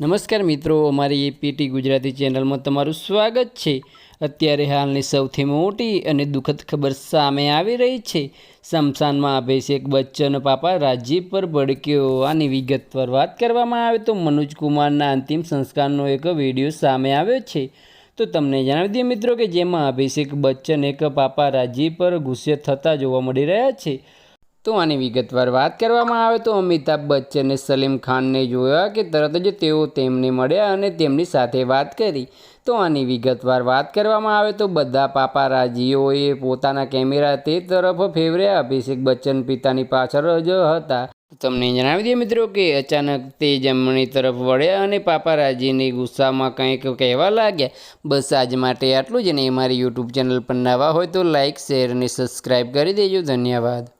નમસ્કાર મિત્રો, અમારી એપીટી ગુજરાતી ચેનલમાં તમારું સ્વાગત છે. અત્યારે હાલની સૌથી મોટી અને દુઃખદ ખબર સામે આવી રહી છે. શમશાનમાં અભિષેક બચ્ચન પાપા રાજીવ પર ભડક્યો. આની વિગતવાર વાત કરવામાં આવે તો મનોજ કુમારના અંતિમ સંસ્કારનો એક વીડિયો સામે આવ્યો છે. તો તમને જણાવી દઈએ મિત્રો કે જેમાં અભિષેક બચ્ચન એક પાપા રાજીવ પર ગુસ્સે થતા જોવા મળી રહ્યા છે. તો આની વિગતવાર વાત કરવામાં આવે તો અમિતાભ બચ્ચને સલીમ ખાનને જોયા કે તરત જ તેઓ તેમને મળ્યા અને તેમની સાથે વાત કરી. તો આની વિગતવાર વાત કરવામાં આવે તો બધા પાપારાજીઓએ પોતાના કેમેરા તે તરફ ફેરવ્યા અભિષેક બચ્ચન પિતાની પાછળ જ હતા. તમને જણાવી દઈએ મિત્રો કે અચાનક તે જમણી તરફ વળ્યા અને પાપારાજીની ગુસ્સામાં કંઈક કહેવા લાગ્યા. બસ આજ માટે આટલું જ ને મારી યુટ્યુબ ચેનલ પર નવા હોય તો લાઇક શેર અને સબસ્ક્રાઈબ કરી દેજો. ધન્યવાદ.